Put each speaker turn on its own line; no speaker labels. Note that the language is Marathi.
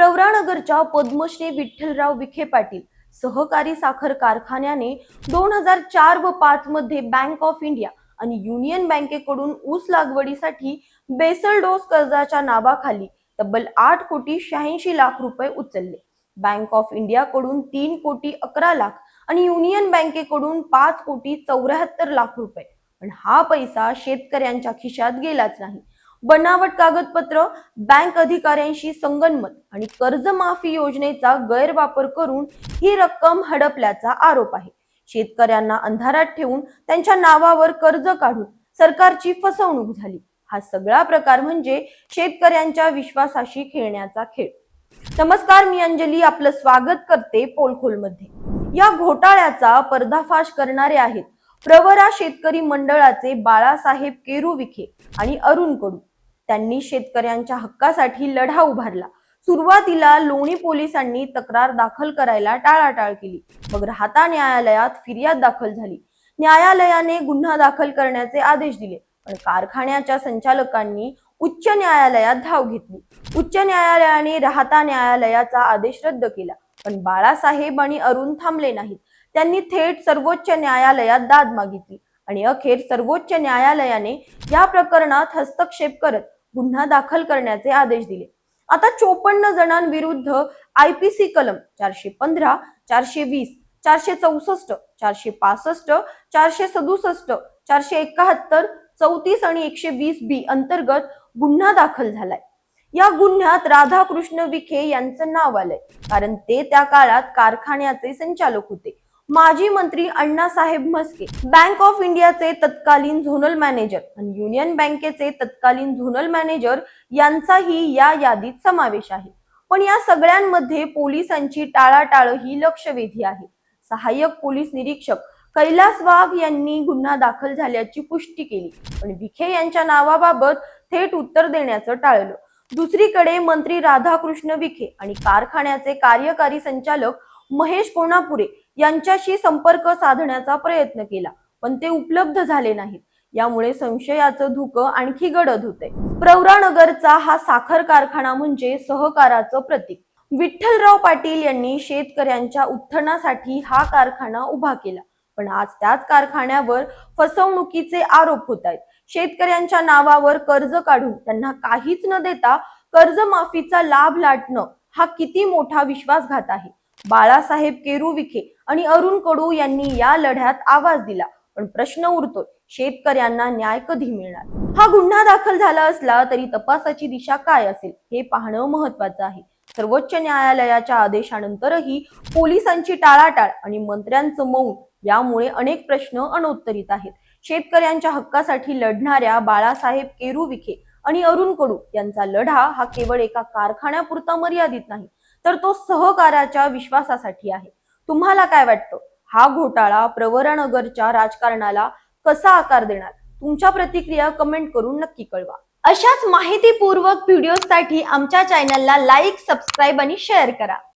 प्रवरानगरच्या पद्मश्री विठ्ठलराव विखे पाटील सहकारी साखर कारखान्याने दोन हजार चार व पाच मध्ये बँक ऑफ इंडिया आणि युनियन बँकेकडून ऊस लागवडीसाठी बेसल डोस कर्जाच्या नावाखाली तब्बल आठ कोटी शहाऐंशी लाख रुपये उचलले. बँक ऑफ इंडियाकडून तीन कोटी अकरा लाख आणि युनियन बँकेकडून पाच कोटी चौऱ्याहत्तर लाख रुपये. पण हा पैसा शेतकऱ्यांच्या खिशात गेलाच नाही. बनावट कागदपत्र बँक अधिकाऱ्यांशी संगनमत आणि कर्जमाफी योजनेचा गैरवापर करून ही रक्कम हडपल्याचा आरोप आहे. शेतकऱ्यांना अंधारात ठेवून त्यांच्या नावावर कर्ज काढून सरकारची फसवणूक झाली. हा सगळा प्रकार म्हणजे शेतकऱ्यांच्या विश्वासाशी खेळण्याचा खेळ. नमस्कार मी अंजली. आपलं स्वागत करते पोलखोलमध्ये. या घोटाळ्याचा पर्दाफाश करणारे आहेत प्रवरा शेतकरी मंडळाचे बाळासाहेब केरू विखे आणि अरुण कडू त्यांनी शेतकऱ्यांच्या हक्कासाठी लढा उभारला. सुरुवातीला लोणी पोलिसांनी तक्रार दाखल करायला टाळाटाळ केली मग राहता न्यायालयात फिर्याद दाखल झाली. न्यायालयाने गुन्हा दाखल करण्याचे आदेश दिले पण कारखान्याच्या संचालकांनी उच्च न्यायालयात धाव घेतली. उच्च न्यायालयाने राहता न्यायालयाचा आदेश रद्द केला पण बाळासाहेब आणि अरुण थांबले नाहीत. त्यांनी थेट सर्वोच्च न्यायालयात दाद मागितली आणि अखेर सर्वोच्च न्यायालयाने या प्रकरणात हस्तक्षेप करत गुन्हा दाखल करण्याचे आदेश दिले. आता चोपन्न जणांविरुद्ध आय पी सी कलम चारशे पंधरा चारशे वीस चारशे चौसष्ट चारशे पासष्ट चारशे सदुसष्ट चारशे एकाहत्तर चौतीस आणि एकशे वीस बी अंतर्गत गुन्हा दाखल झालाय. या गुन्ह्यात राधाकृष्ण विखे यांचं नाव आलंय. कारण ते त्या काळात कारखान्याचे संचालक होते. माजी मंत्री अण्णासाहेब म्हस्के बँक ऑफ इंडियाचे तत्कालीन झोनल मॅनेजर आणि युनियन बँकेचे तत्कालीन झोनल मॅनेजर यांचाही या यादीत समावेश आहे. पण या सगळ्यांमध्ये पोलिसांची टाळाटाळ ही लक्षवेधी आहे. सहाय्यक पोलीस निरीक्षक कैलास वाघ यांनी गुन्हा दाखल झाल्याची पुष्टी केली. पण विखे यांच्या नावाबाबत थेट उत्तर देण्याचं टाळलं. दुसरीकडे मंत्री राधाकृष्ण विखे आणि कारखान्याचे कार्यकारी संचालक महेश कोणापुरे यांच्याशी संपर्क साधण्याचा प्रयत्न केला पण ते उपलब्ध झाले नाहीत. यामुळे संशयाचं धुकं आणखी गडद होते प्रवरानगरचा हा साखर कारखाना म्हणजे सहकाराचं प्रतीक. विठ्ठलराव पाटील यांनी शेतकऱ्यांच्या उत्थानासाठी हा कारखाना उभा केला पण आज त्याच कारखान्यावर फसवणुकीचे आरोप होत आहेत. शेतकऱ्यांच्या नावावर कर्ज काढून त्यांना काहीच न देता कर्जमाफीचा लाभ लाटणं हा किती मोठा विश्वासघात आहे. बाळासाहेब केरू विखे आणि अरुण कडू यांनी या लढ्यात आवाज दिला. पण प्रश्न उरतोय शेतकऱ्यांना न्याय कधी मिळणार? हा गुन्हा दाखल झाला असला तरी तपासाची दिशा काय असेल हे पाहणं महत्वाचं आहे. सर्वोच्च न्यायालयाच्या आदेशानंतरही पोलिसांची टाळाटाळ आणि मंत्र्यांचं मौन यामुळे अनेक प्रश्न अनुत्तरित आहेत. शेतकऱ्यांच्या हक्कासाठी लढणाऱ्या बाळासाहेब केरू विखे आणि अरुण कडू यांचा लढा हा केवळ एका कारखान्यापुरता मर्यादित नाही तर तो सहकाराच्या विश्वासासाठी आहे. तुम्हाला काय वाटतं? हा घोटाळा प्रवरानगरच्या राजकारणाला कसा आकार देणार? तुमच्या प्रतिक्रिया कमेंट करून नक्की कळवा. अशाच माहितीपूर्वक व्हिडिओसाठी आमच्या चॅनलला लाईक सबस्क्राईब आणि शेअर करा.